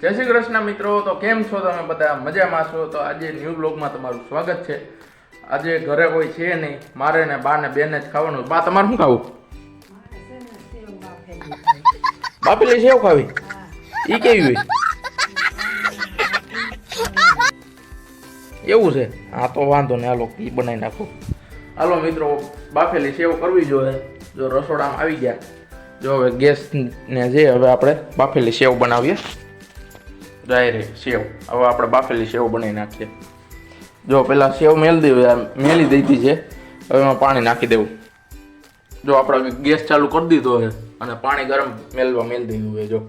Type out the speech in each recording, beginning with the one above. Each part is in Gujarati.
જય શ્રી કૃષ્ણ મિત્રો, તો કેમ છો તમે બધા? મજામાં છો? તો આજે ન્યૂ બ્લોગમાં તમારું સ્વાગત છે. આજે ઘરે કોઈ છે નહીં. મારે ને બા ને બેન જ ખાવાનું. બા, તમારે શું ખાવું? બાપેલી સેવ ખાવી. એ કેવી હોય? એવું છે? હા, તો વાંધો નહીં. હાલો એ બનાવી નાખો. હાલો મિત્રો, બાફેલી સેવ કરવી જોઈએ જો રસોડામાં આવી ગયા. જો હવે ગેસ ને જે હવે આપણે બાફેલી સેવ બનાવીએ. ડાયરેક્ટ સેવ. હવે આપણે બાફેલી સેવ બનાવી નાખીએ. જો, પેલા સેવ મેલ દેવી મેલી દીધી છે. હવે એમાં પાણી નાખી દેવું. જો, આપણે ગેસ ચાલુ કરી દીધો છે અને પાણી ગરમ મેલવા મેલ દીધું છે, જો.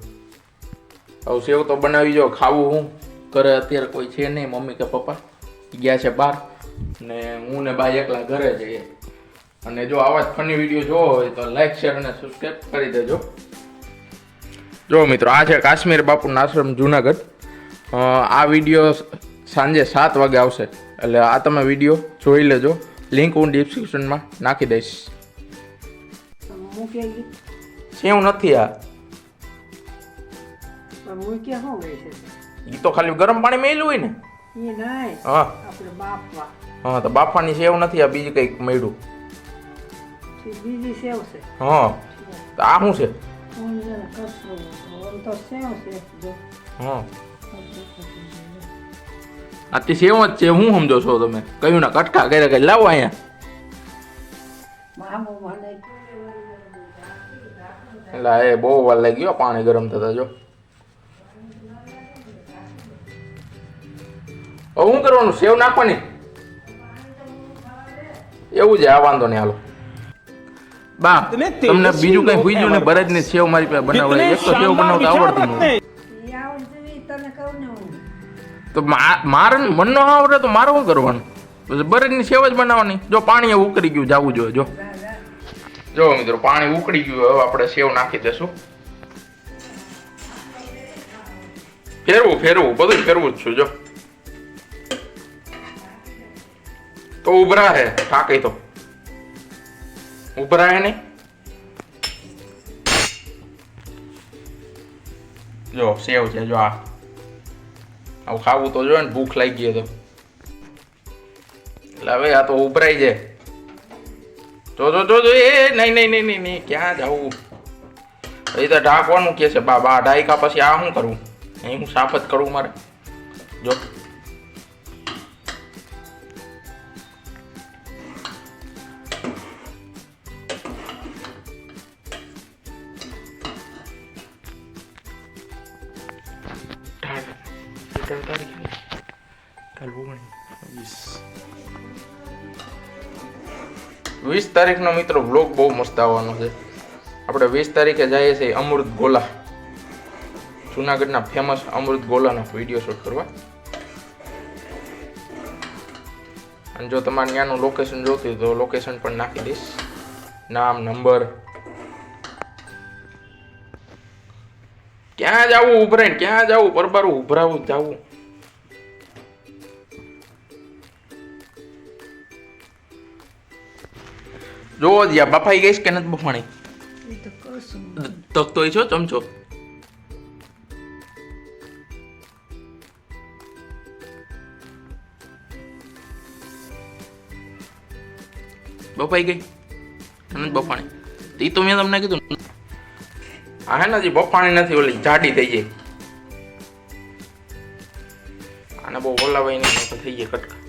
હવે સેવ તો બનાવી જો, ખાવું હું. ઘરે અત્યારે કોઈ છે નહીં, મમ્મી કે પપ્પા. ગયા છે બહાર. ને હું ને ભાઈ એકલા ઘરે જઈએ. અને જો, આવા જ ફની વીડિયો જોવો હોય તો લાઈક શેર અને સબસ્ક્રાઈબ કરી દેજો. જો, મિત્રો, આ છે કાશ્મીર બાપુના આશ્રમ જુનાગઢ. આ વીડિયો સાંજે સાત વાગે આવશે. એટલે આ તમે વીડિયો જોઈ લેજો. લિંક હું ડિસ્ક્રિપ્શનમાં નાખી દઈશ. સેવ નથી આ. એ તો ખાલી ગરમ પાણી મેલું હોય ને. હા. હા તો બાફાની સેવ નથી આ બીજી કંઈક મળ્યું. બીજી સેવ છે. હા. તો આ શું છે? હું. કસરું સેવ છે જો છે હું સમજો છો તમે? કયું ના કટકા કર્યા કઈ લાવો અહીંયા? એટલે એ બહુ વાર લાગી ગયો પાણી ગરમ થતા જો. હવે શું કરવાનું? સેવ નાખવાની? એવું છે આ વાંધો નહીં હાલો. બા તમને બીજું કઈ બીજું ને બરજની સેવ મારી પાસે બનાવવા એક તો સેવ બનાવતા આવડતી નથી. તો મારે મન નો આવડે તો મારે શું કરવાનું? પછી બરજની સેવ જ બનાવવાની. જો પાણી ઉકળી ગયું જવું જોઈએ જો. જા, મિત્રો પાણી ઉકળી ગયું હવે આપણે સેવ નાખી દેશું. ફેરવું ફેરવું બધું ફેરવું જ છું જો. તો ઉભરા હે ઠાકી તો. ઉભરા હે નહીં? જો સેવ છે જો આ. આવું ખાવું તો જોઈએ ને ભૂખ લાગી ગઈ તો એટલે હવે આ તો ઉભરાઈ જાય. જો જો જો એ નહીં નહીં નહીં નહીં નહીં, ક્યાં જવું? એ તો ઢાંકવાનું કે છે બા બા ઢાઈકા પછી આ શું કરવું અહીં હું સાફ જ કરું મારે. જો. વીસ તારીખનો મિત્રો વ્લોગ બહુ મસ્ત આવવાનો છે. આપણે વીસ તારીખે જઈએ છીએ અમૃત ગોલા. જુનાગઢના ફેમસ અમૃત ગોલાનો વીડિયો શૂટ કરવા. અને જો તમારે ત્યાંનું લોકેશન જોતું તો લોકેશન પણ નાખી દઈશ. નામ નંબર ક્યાં જવું ઉભરાઈને ક્યાં જવું? પરબારું ઉભરાવું જવું. જોવો જ યા બફાઈ ગઈશ કે નથી બફાણી? તકતો છો ચમચો? બફાઈ ગઈ? નથી બફાણી. એ તો મેં તમને કીધું આ હે ને બફાણી નથી, ઓલી જાડી થઈ જાય આને બહુ ઓલાવાય નહીં તો થઈ જાય કટકા.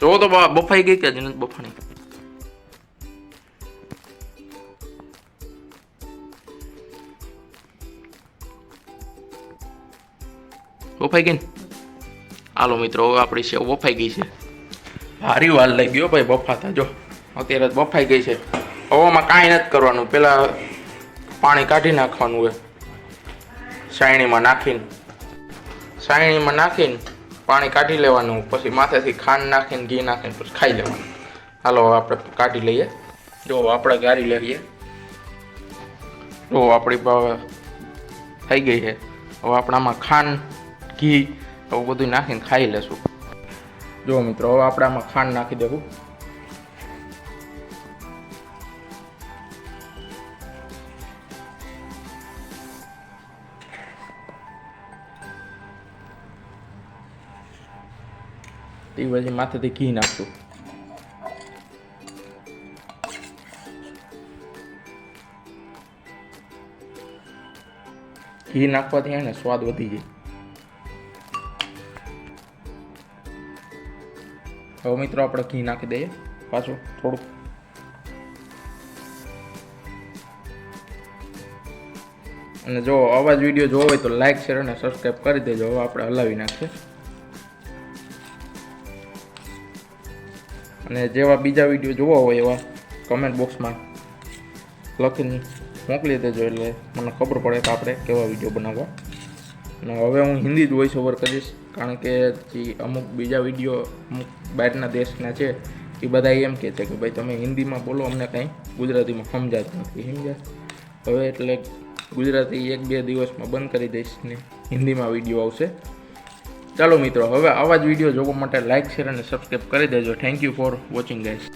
જો તો બફાઈ ગઈ કે જ નથી બફાણી? બફાઈ ગઈ ને? હાલો મિત્રો આપણી સેવ બફાઈ ગઈ છે. ભારી વાર લઈ ગયો ભાઈ બફાતા, જો. અત્યારે બફાઈ ગઈ છે. હવામાં કાંઈ નથી કરવાનું. પહેલાં પાણી કાઢી નાખવાનું હોય સાયણીમાં નાખીને. સાયણીમાં નાખીને પાણી કાઢી લેવાનું. પછી માથેથી ખાંડ નાખીને, ઘી નાખીને, પછી ખાઈ લેવાનું. હાલો આપણે કાઢી લઈએ. જો આપણે ગાળી લઈએ. જો, આપણી થઈ ગઈ છે. હવે આપણે આમાં ખાંડ ઘી, એવું બધું નાખીને ખાઈ લેશું. જો મિત્રો, હવે આપણે આમાં ખાંડ નાખી દેવું. તે પછી માથેથી ઘી નાખશું. ઘી નાખવાથી એને સ્વાદ વધી જાય. હવે મિત્રો આપણે ઘી નાખી દઈએ. પાછું થોડુંક. અને જો આવા જ વીડિયો જોવો હોય તો લાઈક શેર અને સબસ્ક્રાઈબ કરી દેજો. હવે આપણે હલાવી નાખીએ. અને જેવા બીજા વીડિયો જોવા હોય એવા કમેન્ટ બોક્સમાં લખીને મોકલી દેજો એટલે મને ખબર પડે કે આપણે કેવા વીડિયો બનાવવા. અને હવે હું હિન્દી જ વોઇસ ઓવર કરીશ. કારણ કે અમુક બીજા વીડિયો અમુક બહારના દેશના છે, એ બધા એમ કહે છે કે ભાઈ તમે હિન્દીમાં બોલો, અમને કંઈ ગુજરાતીમાં સમજાતું નથી સમજ્યા હવે એટલે ગુજરાતી એક બે દિવસમાં બંધ કરી દઈશ ને હિન્દીમાં વીડિયો આવશે. ચાલો મિત્રો, હવે આવા જ વીડિયો જોવા માટે લાઇક શેર અને સબસ્ક્રાઈબ કરી દેજો. Thank you for watching guys